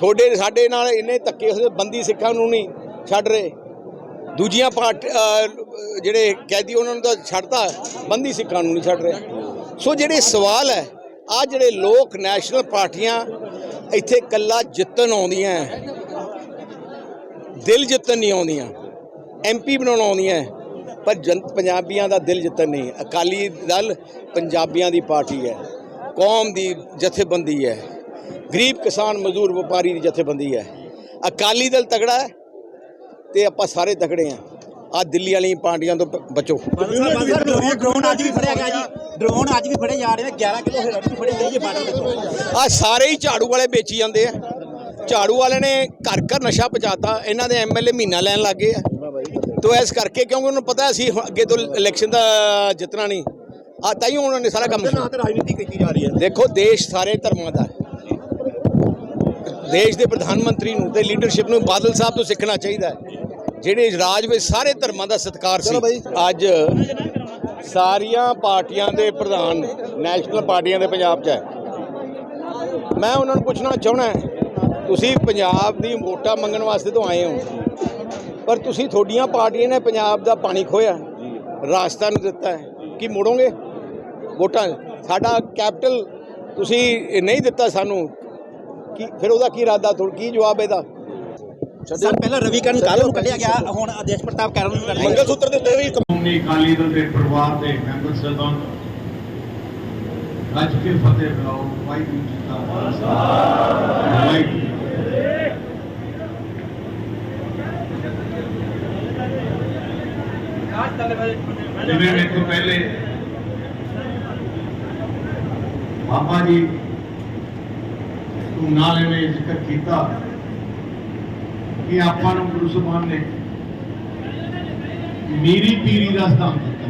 ਤੁਹਾਡੇ ਸਾਡੇ ਨਾਲ ਇੰਨੇ ਧੱਕੇ ਹੋਏ ਬੰਦੀ ਸਿੱਖਾਂ ਨੂੰ ਨਹੀਂ ਛੱਡ ਰਹੇ। ਦੂਜੀਆਂ ਪਾਰਟ ਅ, ਜਿਹੜੇ ਕੈਦੀ ਉਹਨਾਂ ਨੂੰ ਤਾਂ ਛੱਡਤਾ ਬੰਦੀ ਸਿੱਖਾਂ ਨੂੰ ਨਹੀਂ ਛੱਡ ਰਹੇ। ਸੋ ਜਿਹੜੇ ਸਵਾਲ ਹੈ ਆ ਜਿਹੜੇ ਲੋਕ ਨੈਸ਼ਨਲ ਪਾਰਟੀਆਂ ਇੱਥੇ ਕੱਲਾ ਜਿੱਤਣ ਆਉਂਦੀਆਂ ਦਿਲ ਜਿੱਤਣ ਨਹੀਂ ਆਉਂਦੀਆਂ ਐਮਪੀ ਬਣਾਉਣ ਆਉਂਦੀਆਂ ਪਰ ਜਨ ਪੰਜਾਬੀਆਂ ਦਾ ਦਿਲ ਜਿੱਤਣ ਨਹੀਂ। ਅਕਾਲੀ ਦਲ ਪੰਜਾਬੀਆਂ ਦੀ ਪਾਰਟੀ ਹੈ ਕੌਮ ਦੀ ਜਥੇਬੰਦੀ ਹੈ। ਗਰੀਬ ਕਿਸਾਨ ਮਜ਼ਦੂਰ ਵਪਾਰੀ ਦੀ ਜਥੇਬੰਦੀ ਹੈ। ਅਕਾਲੀ ਦਲ ਤਗੜਾ ਹੈ ਤੇ ਆਪਾਂ ਸਾਰੇ ਤਗੜੇ ਆ ਆ ਦਿੱਲੀ ਵਾਲੀਆਂ ਪਾਰਟੀਆਂ ਤੋਂ ਬਚੋ। ਡਰੋਨ ਡਰੋਨ ਅੱਜ ਵੀ ਫੜਿਆ ਗਿਆ ਜੀ। ਡਰੋਨ ਅੱਜ ਵੀ ਫੜੇ ਜਾ ਰਹੇ ਨੇ 11 ਕਿਲੋ ਹੀਰੋਇਨ ਵੀ ਫੜੀ ਗਈ ਹੈ ਬਾਰਡਰ ਤੋਂ ਆ ਸਾਰੇ ਹੀ ਝਾੜੂ ਵਾਲੇ ਵੇਚੀ ਜਾਂਦੇ ਆ। ਝਾੜੂ ਵਾਲੇ ਨੇ ਘਰ ਘਰ ਨਸ਼ਾ ਪਹੁੰਚਾਤਾ। ਇਹਨਾਂ ਦੇ ਐਮਐਲਏ ਮਹੀਨਾ ਲੈਣ ਲੱਗੇ ਆ। ਤੋ ਇਸ ਕਰਕੇ ਕਿਉਂਕਿ ਉਹਨੂੰ ਪਤਾ ਸੀ ਅੱਗੇ ਤੋਂ ਇਲੈਕਸ਼ਨ ਦਾ ਜਿੱਤਣਾ ਨਹੀਂ। ਆ ਤਾਂ ਹੀ ਉਹਨਾਂ ਨੇ ਸਾਰਾ ਕੰਮ ਨਾ ਤੇ ਰਾਜਨੀਤੀ ਕੀਤੀ ਜਾ ਰਹੀ ਹੈ। ਦੇਖੋ ਦੇਸ਼ ਸਾਰੇ ਧਰਮਾਂ ਦਾ ਹੈ। ਦੇਸ਼ ਦੇ ਪ੍ਰਧਾਨ ਮੰਤਰੀ ਨੂੰ ਤੇ ਲੀਡਰਸ਼ਿਪ ਨੂੰ ਬਾਦਲ ਸਾਹਿਬ ਤੋਂ ਸਿੱਖਣਾ ਚਾਹੀਦਾ ਹੈ। ਜਿਹੜੇ ਰਾਜ ਵਿੱਚ ਸਾਰੇ ਧਰਮਾਂ ਦਾ ਸਤਿਕਾਰ ਸੀ ਅੱਜ ਸਾਰੀਆਂ ਪਾਰਟੀਆਂ ਦੇ ਪ੍ਰਧਾਨ ਨੈਸ਼ਨਲ ਪਾਰਟੀਆਂ ਦੇ ਪੰਜਾਬ 'ਚ ਹੈ। ਮੈਂ ਉਹਨਾਂ ਨੂੰ ਪੁੱਛਣਾ ਚਾਹਣਾ ਤੁਸੀਂ ਪੰਜਾਬ ਦੀ ਵੋਟਾਂ ਮੰਗਣ ਵਾਸਤੇ ਤੋਂ ਆਏ ਹੋ ਪਰ ਤੁਸੀਂ ਤੁਹਾਡੀਆਂ ਪਾਰਟੀਆਂ ਨੇ ਪੰਜਾਬ ਦਾ ਪਾਣੀ ਖੋਇਆ ਰਾਜਸਥਾਨ ਨੂੰ ਦਿੱਤਾ ਹੈ ਕੀ ਮੋੜੋਗੇ ਵੋਟਾਂ? ਸਾਡਾ ਕੈਪੀਟਲ ਤੁਸੀਂ ਨਹੀਂ ਦਿੱਤਾ ਸਾਨੂੰ ਕੀ ਫਿਰ ਉਹਦਾ ਕੀ ਇਰਾਦਾ? ਤੁਹਾਡਾ ਕੀ ਜਵਾਬ ਇਹਦਾ? ਸਰ ਪਹਿਲਾਂ ਰਵੀਕਰਨ ਕੱਲ ਨੂੰ ਕੱਢਿਆ ਗਿਆ ਹੁਣ ਆਦੇਸ਼ ਪ੍ਰਤਾਪ ਕਰਨ ਨੂੰ ਕੱਢਿਆ ਮੰਗਲ ਸੂਤਰ ਦੇ ਉੱਤੇ ਵੀ ਸ਼੍ਰੋਮਣੀ ਅਕਾਲੀ ਦਲ ਦੇ ਪਰਿਵਾਰ ਦੇ ਮੈਂਬਰ ਸਾਹਿਬਾਨ ਰੱਜ ਕੇ ਫਤਿਹ ਬੁਲਾਓ ਵਾਹਿਗੁਰੂ ਜੀ ਕਾ ਖਾਲਸਾ। ਵਾਹਿਗੁਰੂ। ਜੀ ਕੀ ਫਤਿਹ। ਜਿਵੇਂ ਮੇਰੇ ਤੋਂ ਪਹਿਲੇ ਬਾਬਾ ਜੀ ਨਾਲੇ ਨੇ ਜ਼ਿਕਰ ਕੀਤਾ ਕਿ ਆਪਾਂ ਨੂੰ ਗੁਰੂ ਸਾਹਿਬਾਨ ਨੇ ਮੀਰੀ ਪੀਰੀ ਦਾ ਸਥਾਨ ਦਿੱਤਾ।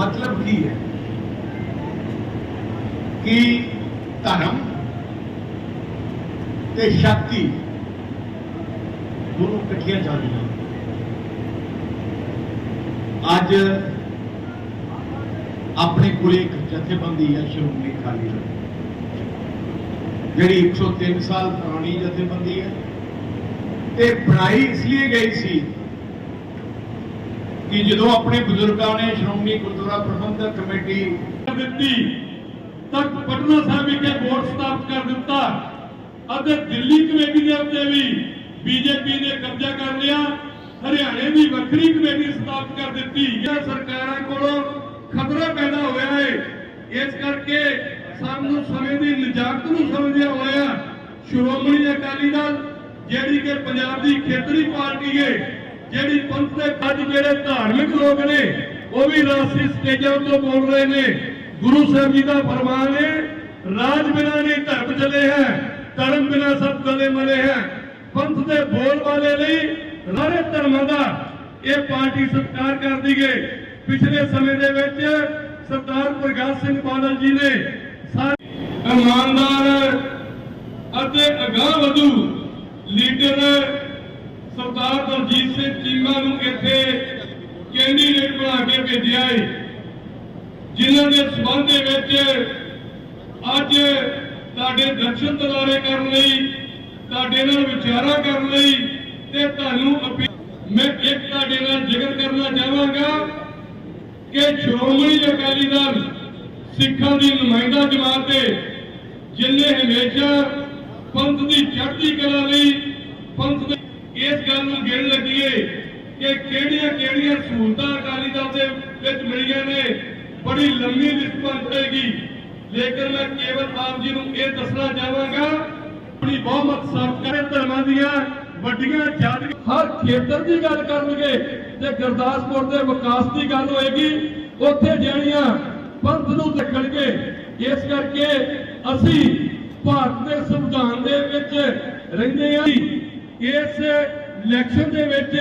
ਮਤਲਬ ਕੀ ਹੈ? ਕਿ ਧਰਮ ਤੇ ਸ਼ਕਤੀ ਦੋਨੋਂ ਇਕੱਠੀਆਂ ਜਾਂਦੀਆਂ ਅੱਜ ਆਪਣੇ ਕੋਲ ਇੱਕ ਜਥੇਬੰਦੀ ਹੈ ਸ਼੍ਰੋਮਣੀ ਅਕਾਲੀ ਦਲ। ਜਿਹੜੀ 103 ਸਾਲ ਪੁਰਾਣੀ ਜਥੇਬੰਦੀ ਹੈ। ਤੇ ਬਣਾਈ ਇਸ ਲਈ ਗਈ ਸੀ ਕਿ ਜਦੋਂ ਆਪਣੇ ਬਜ਼ੁਰਗਾਂ ਨੇ ਸ਼੍ਰੋਮਣੀ ਗੁਰਦੁਆਰਾ ਪ੍ਰਬੰਧਕ ਕਮੇਟੀ ਦਿੱਤੀ ਤਖਤ ਪਟਨਾ ਸਾਹਿਬ ਵਿਖੇ ਬੋਰਡ ਸਥਾਪਿਤ ਕਰ ਦਿੱਤਾ ਅਤੇ ਦਿੱਲੀ ਕਮੇਟੀ ਦੇ ਉੱਤੇ ਵੀ ਬੀਜੇਪੀ ਨੇ ਕਬਜ਼ਾ ਕਰ ਲਿਆ, ਹਰਿਆਣੇ ਦੀ ਵੱਖਰੀ ਕਮੇਟੀ ਸਥਾਪਿਤ ਕਰ ਦਿੱਤੀ। ਇਹ ਸਰਕਾਰਾਂ ਕੋਲੋਂ ਖਤਰਾ ਪੈਦਾ ਹੋਇਆ ਹੈ, ਇਸ ਕਰਕੇ ਸਾਨੂੰ ਸਮੇਂ ਦੀ ਨਜਾਕਤ ਨੂੰ ਸਮਝਿਆ ਹੋਇਆ ਸ਼੍ਰੋਮਣੀ ਅਕਾਲੀ ਦਲ, ਜਿਹੜੀ ਕਿ ਪੰਜਾਬ ਦੀ ਖੇਤਰੀ ਪਾਰਟੀ ਹੈ ਜਿਹੜੀ ਪੰਥ ਦੇ ਅੱਜ ਜਿਹੜੇ ਧਾਰਮਿਕ ਲੋਕ ਨੇ, ਉਹ ਵੀ ਰਾਸ਼ਟਰੀ ਸਟੇਜਾਂ ਤੋਂ ਬੋਲ ਰਹੇ ਨੇ। ਗੁਰੂ ਸਾਹਿਬ ਜੀ ਦਾ ਫਰਮਾਨ ਹੈ ਰਾਜ ਬਿਨਾ ਨਹੀਂ ਧਰਮ ਚਲੇ ਹੈ, ਧਰਮ ਬਿਨਾ ਸਭ ਗਲੇ ਮਲੇ ਹੈ। ਪੰਥ ਦੇ ਬੋਲ ਵਾਲੇ ਲਈ ਸਾਰੇ ਧਰਮਾਂ ਦਾ ਇਹ ਪਾਰਟੀ ਸਤਿਕਾਰ ਕਰਦੀ ਹੈ ਪਿਛਲੇ ਸਮੇਂ ਦੇ ਵਿੱਚ ਸਰਦਾਰ ਪ੍ਰਗਾਸ ਸਿੰਘ ਬਾਦਲ ਜੀ ਨੇ ਇਮਾਨਦਾਰ ਅਤੇ ਅਗਾਂਹ ਵਧੂ ਲੀਡਰ ਸਰਦਾਰ ਦਲਜੀਤ ਸਿੰਘ ਚੀਮਾ ਨੂੰ ਇੱਥੇ ਕੈਂਡੀਡੇਟ ਬਣਾ ਕੇ ਭੇਜਿਆ ਹੈ ਜਿਨ੍ਹਾਂ ਦੇ ਸਬੰਧ ਦੇ ਵਿੱਚ ਅੱਜ ਤੁਹਾਡੇ ਦਰਸ਼ਨ ਦਿਦਾਰੇ ਕਰਨ ਲਈ, ਤੁਹਾਡੇ ਨਾਲ ਵਿਚਾਰਾ ਕਰਨ ਲਈ ਤੇ ਤੁਹਾਨੂੰ ਮੈਂ ਇੱਕ ਤੁਹਾਡੇ ਨਾਲ ਜ਼ਿਕਰ ਕਰਨਾ ਚਾਹਾਂਗਾ ਕਿ ਸ਼੍ਰੋਮਣੀ ਅਕਾਲੀ ਦਲ ਸਿੱਖਾਂ ਦੀ ਨੁਮਾਇੰਦਾ ਜਮਾਤ ਹੈ ਜਿਨੇ ਹਮੇਸ਼ਾ ਪੰਥ ਦੀ ਚੜ੍ਹਦੀ ਕਲਾ ਲਈ ਪੰਥ ਦੇ ਇਸ ਗੱਲ ਨੂੰ ਗਿਣ ਲੱਗੀਏ ਕਿ ਕਿਹੜੀਆਂ ਕਿਹੜੀਆਂ ਸਹੂਲਤਾਂ ਅਕਾਲੀ ਦਲ ਦੇ ਵਿੱਚ ਮਿਲੀਆਂ ਨੇ। ਬੜੀ ਲੰਮੀ ਲਿਸਟ ਬਣ ਜਾਏਗੀ। ਲੇਕਿਨ ਮੈਂ ਕੇਵਲ ਆਪ ਜੀ ਨੂੰ ਇਹ ਦੱਸਣਾ ਚਾਹਾਂਗਾ, ਆਪਣੀ ਬਹੁਮਤ ਸਾਬਤ ਧਰਮਾਂ ਦੀਆਂ ਵੱਡੀਆਂ ਜੱਜ ਹਰ ਖੇਤਰ ਦੀ ਗੱਲ ਕਰਨਗੇ ਤੇ ਗੁਰਦਾਸਪੁਰ ਦੇ ਵਿਕਾਸ ਦੀ ਗੱਲ ਹੋਏਗੀ। ਉੱਥੇ ਜਿਹੜੀਆਂ ਪੰਥ ਨੂੰ ਦੇਖਣਗੇ, ਇਸ ਕਰਕੇ ਅਸੀਂ ਭਾਰਤ ਦੇ ਸੰਵਿਧਾਨ ਦੇ ਵਿੱਚ ਰਹਿੰਦੇ ਹਾਂ ਇਸ ਇਲੈਕਸ਼ਨ ਦੇ ਵਿੱਚ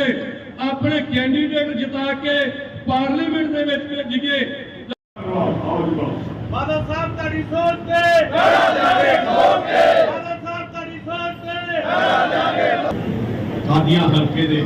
ਆਪਣੇ ਕੈਂਡੀਡੇਟ ਜਿਤਾ ਕੇ ਪਾਰਲੀਮੈਂਟ ਦੇ ਵਿੱਚ ਭੇਜੀਏ ਬਾਦਲ ਸਾਹਿਬ ਤੁਹਾਡੀ ਸੋਚ ਤੇ। ਖੜਾ ਜਾਗੇ ਖੋਲ ਕੇ ਬਾਦਲ ਸਾਹਿਬ ਤੁਹਾਡੀ ਸੋਚ ਤੇ। ਸਾਡੀਆਂ ਹਲਕੇ ਦੇ